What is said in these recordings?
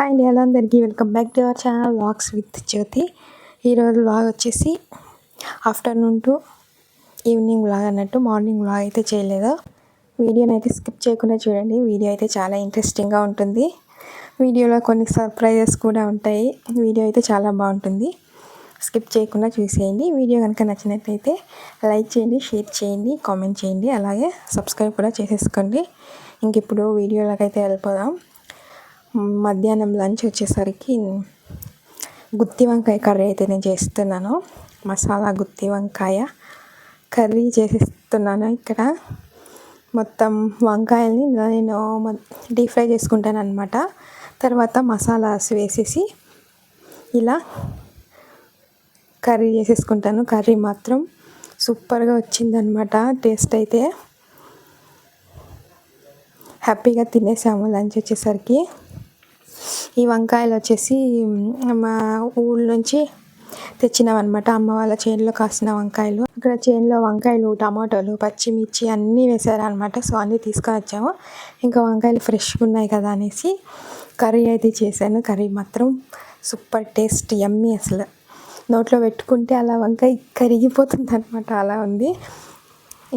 Hi అండి hello అందరికీ welcome back to our channel vlogs with Jyothi. ఈరోజు vlog వచ్చేసి ఆఫ్టర్నూన్ టు ఈవినింగ్ వ్లాగ్ అన్నట్టు మార్నింగ్ వ్లాగ్ అయితే చేయలేదు. వీడియోని అయితే స్కిప్ చేయకుండా చూడండి. వీడియో అయితే చాలా ఇంట్రెస్టింగ్గా ఉంటుంది. వీడియోలో కొన్ని సర్ప్రైజెస్ కూడా ఉంటాయి. వీడియో అయితే చాలా బాగుంటుంది. స్కిప్ చేయకుండా చూసేయండి. వీడియో కనుక నచ్చినట్లయితే లైక్ చేయండి షేర్ చేయండి కామెంట్ చేయండి. అలాగే సబ్స్క్రైబ్ కూడా చేసేసుకోండి. ఇంక ఇప్పుడు వీడియోలోకి అయితే వెళ్ళిపోదాం. మధ్యాహ్నం లంచ్ వచ్చేసరికి గుత్తి వంకాయ కర్రీ అయితే నేను చేస్తున్నాను. మసాలా గుత్తి వంకాయ కర్రీ చేసేస్తున్నాను ఇక్కడ. మొత్తం వంకాయల్ని నేను డీప్ ఫ్రై చేసుకుంటాను అనమాట తర్వాత మసాలాస్ వేసేసి ఇలా కర్రీ చేసేసుకుంటాను. కర్రీ మాత్రం సూపర్గా వచ్చిందనమాట టేస్ట్ అయితే హ్యాపీగా తినేసాము లంచ్ వచ్చేసరికి. ఈ వంకాయలు వచ్చేసి మా ఊళ్ళ నుంచి తెచ్చినామన్నమాట. అమ్మ వాళ్ళ చేనులో కాసిన వంకాయలు. అక్కడ చేనులో వంకాయలు టమాటోలు పచ్చిమిర్చి అన్నీ వేసారనమాట సో అన్నీ తీసుకొని వచ్చాము. ఇంకా వంకాయలు ఫ్రెష్గా ఉన్నాయి కదా అనేసి కర్రీ అయితే చేశాను. కర్రీ మాత్రం సూపర్ టేస్ట్ ఎమ్మి అసలు. నోట్లో పెట్టుకుంటే అలా వంకాయ కరిగిపోతుంది అనమాట అలా ఉంది.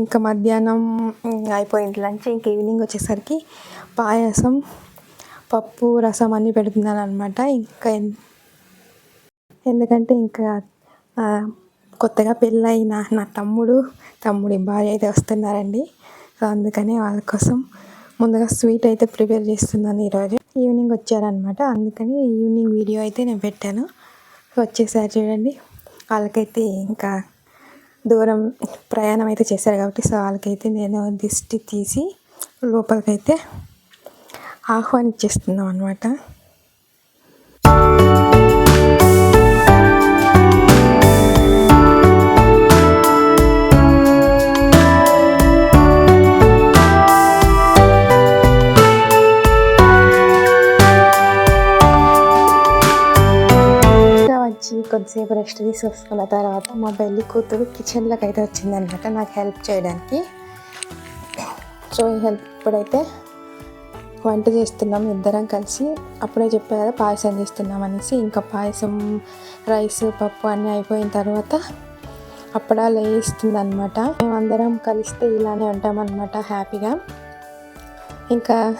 ఇంకా మధ్యాహ్నం అయిపోయింది లంచ్. ఇంకా ఈవినింగ్ వచ్చేసరికి పాయసం పప్పు రసం అన్నీ పెడుతున్నాను అనమాట ఇంకా ఎందుకంటే ఇంకా కొత్తగా పెళ్ళైన నా తమ్ముడు తమ్ముడి భార్య అయితే వస్తున్నారండి. సో అందుకని వాళ్ళ కోసం ముందుగా స్వీట్ అయితే ప్రిపేర్ చేస్తున్నాను ఈరోజు. ఈవినింగ్ వచ్చారనమాట అందుకని ఈవినింగ్ వీడియో అయితే నేను పెట్టాను. వచ్చేసారి చూడండి. వాళ్ళకైతే ఇంకా దూరం ప్రయాణం అయితే చేశారు కాబట్టి సో వాళ్ళకైతే నేను దిష్టి తీసి లోపలికైతే ఆహ్వానించేస్తున్నాం అనమాట వచ్చి కొద్దిసేపు రెస్ట్ తీసుకొస్తున్న తర్వాత మా పెళ్ళి కూతురు కిచెన్లోకి అయితే వచ్చిందనమాట నాకు హెల్ప్ చేయడానికి. సో హెల్ప్ ఇప్పుడైతే వంట చేస్తున్నాం ఇద్దరం కలిసి. అప్పుడే చెప్పా కదా పాయసం చేస్తున్నాం అనేసి. ఇంకా పాయసం రైస్ పప్పు అన్నీ అయిపోయిన తర్వాత అప్పడాలు వేస్తుంది అనమాట మేమందరం కలిస్తే ఇలానే ఉంటామన్నమాట హ్యాపీగా. ఇంకా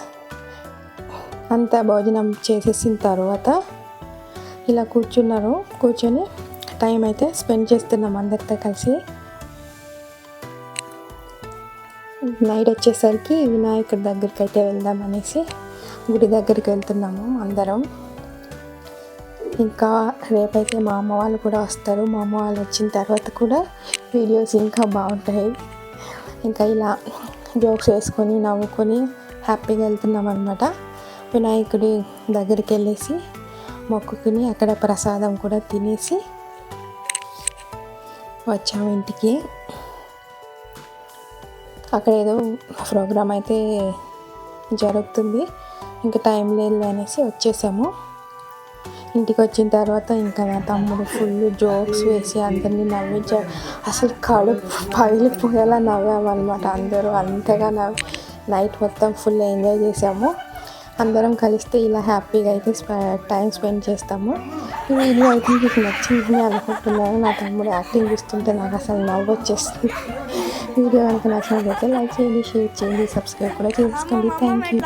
అంతా భోజనం చేసేసిన తర్వాత ఇలా కూర్చున్నారు. కూర్చొని టైం అయితే స్పెండ్ చేస్తున్నాం అందరితో కలిసి. నైట్ వచ్చేసరికి వినాయకుడి దగ్గరికి అయితే వెళ్దాం అనేసి గుడి దగ్గరికి వెళ్తున్నాము అందరం. ఇంకా రేపైతే మా అమ్మ వాళ్ళు కూడా వస్తారు. మా అమ్మ వాళ్ళు వచ్చిన తర్వాత కూడా వీడియోస్ ఇంకా బాగుంటాయి. ఇంకా ఇలా జోక్స్ వేసుకొని నవ్వుకొని హ్యాపీగా వెళ్తున్నాం అనమాట వినాయకుడి దగ్గరికి వెళ్ళేసి మొక్కుకుని అక్కడ ప్రసాదం కూడా తినేసి వచ్చాము ఇంటికి. అక్కడ ఏదో ప్రోగ్రామ్ అయితే జరుగుతుంది. ఇంకా టైం లేదు అనేసి వచ్చేసాము. ఇంటికి వచ్చిన తర్వాత ఇంకా నా తమ్ముడు ఫుల్ జోక్స్ వేసి అందరినీ నవ్వించాడు అసలు కడుపు పగిలిపోయేలా నవ్వామన్నమాట అందరూ. అంతగా నవ్వి నైట్ మొత్తం ఫుల్ ఎంజాయ్ చేసాము. అందరం కలిస్తే ఇలా హ్యాపీగా అయితే టైం స్పెండ్ చేస్తాము. ఈ వీడియో అయితే మీకు నచ్చిందని అనుకుంటున్నాను. నా తమ్ముడు యాక్టింగ్ ఇస్తుంటే నాకు అసలు నవ్వు వచ్చేస్తుంది వీడియో కనుక నచ్చినట్లయితే లైక్ చేయండి షేర్ చేయండి సబ్స్క్రైబ్ కూడా చేసుకోండి. Thank you